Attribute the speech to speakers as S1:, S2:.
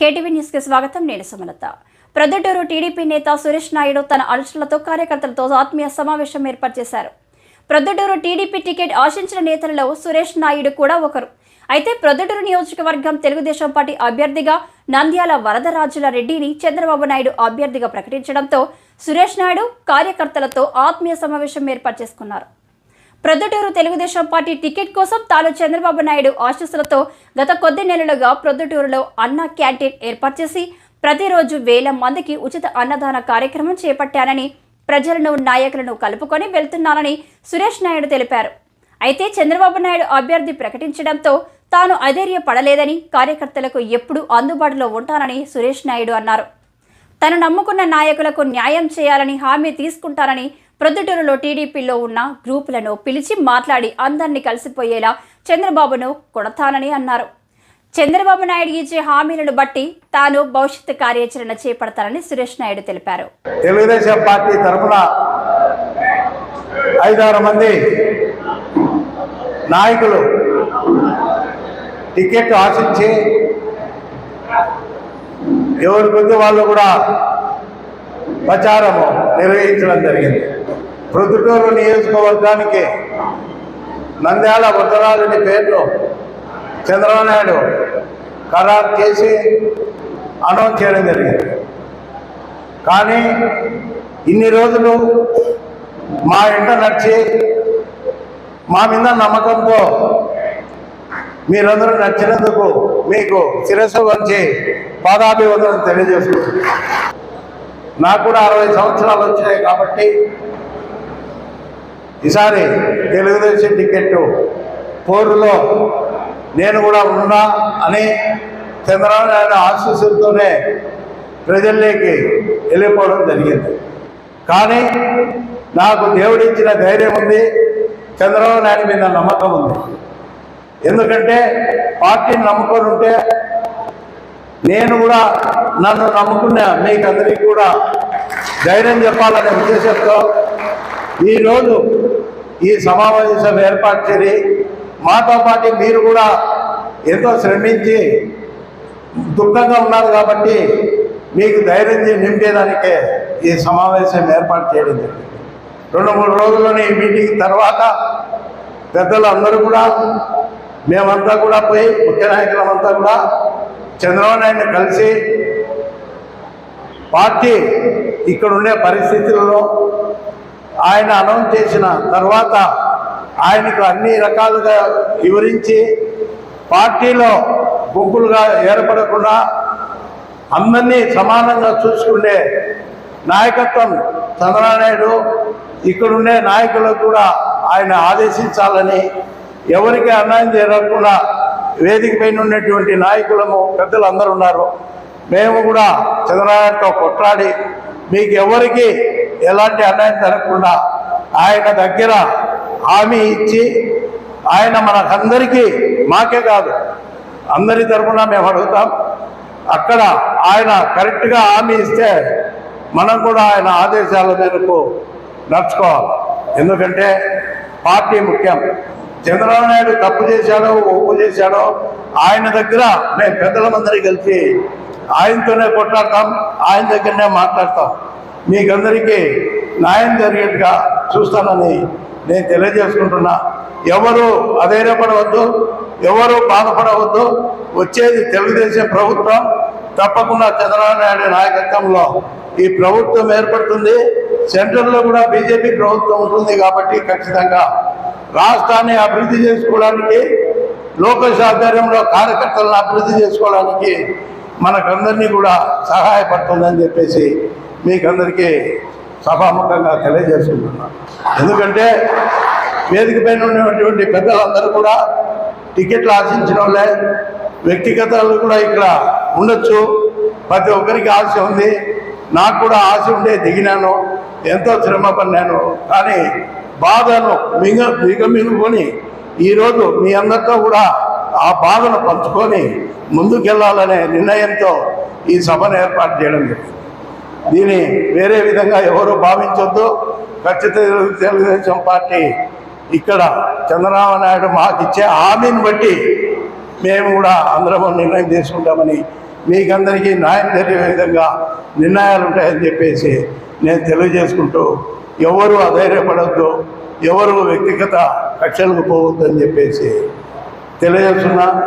S1: KTV న్యూస్కి స్వాగతం. నేను సుమలత. ప్రొద్దుటూరు టీడీపీ నేత సురేష్ నాయుడు తన అనుచరులతో కార్యకర్తలతో ఆత్మీయ సమావేశం ఏర్పాటు చేశారు. ప్రొద్దుటూరు టీడీపీ టికెట్ ఆశించిన నేతలలో సురేష్ నాయుడు కూడా ఒకరు. అయితే ప్రొద్దుటూరు నియోజకవర్గం తెలుగుదేశం పార్టీ అభ్యర్థిగా నంద్యాల వరదరాజుల రెడ్డిని చంద్రబాబు నాయుడు అభ్యర్థిగా ప్రకటించడంతో సురేష్ నాయుడు కార్యకర్తలతో ఆత్మీయ సమావేశం ఏర్పాటు చేసుకున్నారు. ప్రొద్దుటూరు తెలుగుదేశం పార్టీ టికెట్ కోసం తాను చంద్రబాబు నాయుడు ఆశీస్సులతో గత కొద్ది నెలలుగా ప్రొద్దుటూరులో అన్న క్యాంటీన్ ఏర్పాటు చేసి ప్రతిరోజు వేల మందికి ఉచిత అన్నదాన కార్యక్రమం చేపట్టానని ప్రజలను నాయకులను కలుపుకొని వెళ్తున్నానని సురేష్ నాయుడు తెలిపారు. అయితే చంద్రబాబు నాయుడు అభ్యర్థి ప్రకటించడంతో తాను అధైర్యపడలేదని కార్యకర్తలకు ఎప్పుడూ అందుబాటులో ఉంటానని సురేష్ నాయుడు అన్నారు. తను నమ్ముకున్న నాయకులకు న్యాయం చేయాలని హామీ తీసుకుంటానని ప్రొద్దుటూరులో టీడీపీలో ఉన్న గ్రూపులను పిలిచి మాట్లాడి అందరినీ కలిసిపోయేలా చంద్రబాబును కొడతానని అన్నారు. చంద్రబాబు నాయుడు ఇచ్చే హామీలను బట్టి తాను భవిష్యత్తు కార్యాచరణ చేపడతానని సురేష్ నాయుడు తెలిపారు.
S2: తెలుగుదేశం పార్టీ తరఫున ఐదారు మంది నాయకులు టికెట్ ఆశించి ఎవరి కొద్ది వాళ్ళు కూడా ప్రచారము నిర్వహించడం జరిగింది. ప్రొద్దుటూరు నియోజకవర్గానికి నంద్యాల వృద్ధరాజుని పేర్లు చంద్రబాబు ఖరారు చేసి అనౌన్స్ చేయడం జరిగింది. కానీ ఇన్ని రోజులు మా ఇంట నడిచి మా మీద నమ్మకంతో మీరందరూ నచ్చినందుకు మీకు శిరస్సు వంచి పాదాభివందనం తెలియజేస్తుంది నాకు కూడా అరవై సంవత్సరాలు వచ్చినాయి కాబట్టి ఈసారి తెలుగుదేశం టికెట్ పోరులో నేను కూడా ఉన్నా అని చంద్రబాబు నాయుడు ఆశీస్సులతోనే ప్రజల్లోకి వెళ్ళిపోవడం జరిగింది. కానీ నాకు దేవుడిచ్చిన ధైర్యం ఉంది చంద్రబాబు నాయుడు మీద నమ్మకం ఉంది. ఎందుకంటే పార్టీని నమ్ముకొని ఉంటే నేను కూడా నన్ను నమ్ముకున్న మీకు అందరికీ కూడా ధైర్యం చెప్పాలనే ఉద్దేశంతో ఈరోజు ఈ సమావేశం ఏర్పాటు చేసి మాతో పాటు మీరు కూడా ఎంతో శ్రమించి దుఃఖంగా ఉన్నారు కాబట్టి మీకు ధైర్యం చే- నింపేదానికే ఈ సమావేశం ఏర్పాటు చేయడం జరిగింది. రెండు మూడు రోజుల్లోనే ఈ మీటింగ్ తర్వాత పెద్దలు అందరూ కూడా మేమంతా కూడా పోయి ముఖ్య నాయకులమంతా కూడా చంద్రబాబు నాయుడిని కలిసి పార్టీ ఇక్కడ ఉండే పరిస్థితులలో ఆయన అనౌన్స్ చేసిన తర్వాత ఆయనకు అన్ని రకాలుగా వివరించి పార్టీలో గుంపులుగా ఏర్పడకుండా అందరినీ సమానంగా చూసుకునే నాయకత్వం చంద్రబాబు నాయుడు ఇక్కడుండే నాయకులకు కూడా ఆయన ఆదేశించాలని ఎవరికి అన్యాయం జరగకుండా వేదిక పైన ఉన్నటువంటి నాయకులము పెద్దలు అందరూ ఉన్నారు. మేము కూడా చంద్రనారాయణతో కొట్లాడి మీకు ఎవరికి ఎలాంటి అన్యాయం జరగకుండా ఆయన దగ్గర హామీ ఇచ్చి ఆయన మనకందరికీ మాకే కాదు అందరి తరఫున మేము అడుగుతాం. అక్కడ ఆయన కరెక్ట్గా హామీ ఇస్తే మనం కూడా ఆయన ఆదేశాల మేరకు నడుచుకోవాలి. ఎందుకంటే పార్టీ ముఖ్యం. చంద్రబాబు నాయుడు తప్పు చేశాడో ఒప్పు చేశాడో ఆయన దగ్గర మేము పెద్దలందరికీ కలిసి ఆయనతోనే కొట్లాడతాం ఆయన దగ్గరనే మాట్లాడతాం. మీకందరికీ న్యాయం జరిగేట్టుగా చూస్తానని నేను తెలియజేసుకుంటున్నా. ఎవరు అధైర్యపడవద్దు ఎవరు బాధపడవద్దు. వచ్చేది తెలుగుదేశం ప్రభుత్వం. తప్పకుండా చంద్రబాబు నాయుడు నాయకత్వంలో ఈ ప్రభుత్వం ఏర్పడుతుంది. సెంట్రల్లో కూడా బీజేపీ ప్రభుత్వం ఉంటుంది కాబట్టి ఖచ్చితంగా రాష్ట్రాన్ని అభివృద్ధి చేసుకోవడానికి లోకేష్ ఆధ్వర్యంలో కార్యకర్తలను అభివృద్ధి చేసుకోవడానికి మనకందరినీ కూడా సహాయపడుతుందని చెప్పేసి మీకందరికీ సభాముఖంగా తెలియజేసుకుంటున్నాను ఎందుకంటే వేదిక పైన ఉన్నటువంటి పెద్దలందరూ కూడా టికెట్లు ఆశించిన వాళ్ళే వ్యక్తిగతాలు కూడా ఇక్కడ ఉండొచ్చు. ప్రతి ఒక్కరికి ఆశ ఉంది. నాకు కూడా ఆశ ఉండే దిగినాను. ఎంతో శ్రమ పడినాను. కానీ బాధను మింగ మిగమింగుకొని ఈరోజు మీ అందరితో కూడా ఆ బాధను పంచుకొని ముందుకెళ్ళాలనే నిర్ణయంతో ఈ సభను ఏర్పాటు చేయడం జరిగింది. దీన్ని వేరే విధంగా ఎవరు భావించొద్దు. ఖచ్చితంగా తెలుగుదేశం పార్టీ ఇక్కడ చంద్రబాబు నాయుడు మాకు ఇచ్చే హామీని బట్టి మేము కూడా అందరం నిర్ణయం తీసుకుంటామని మీకందరికీ న్యాయం జరిగే విధంగా నిర్ణయాలు ఉంటాయని చెప్పేసి నేను తెలియజేసుకుంటూ ఎవరు అధైర్యపడద్దు ఎవరు వ్యక్తిగత కక్షలకు పోవద్దు అని చెప్పేసి తెలియజేస్తున్నా.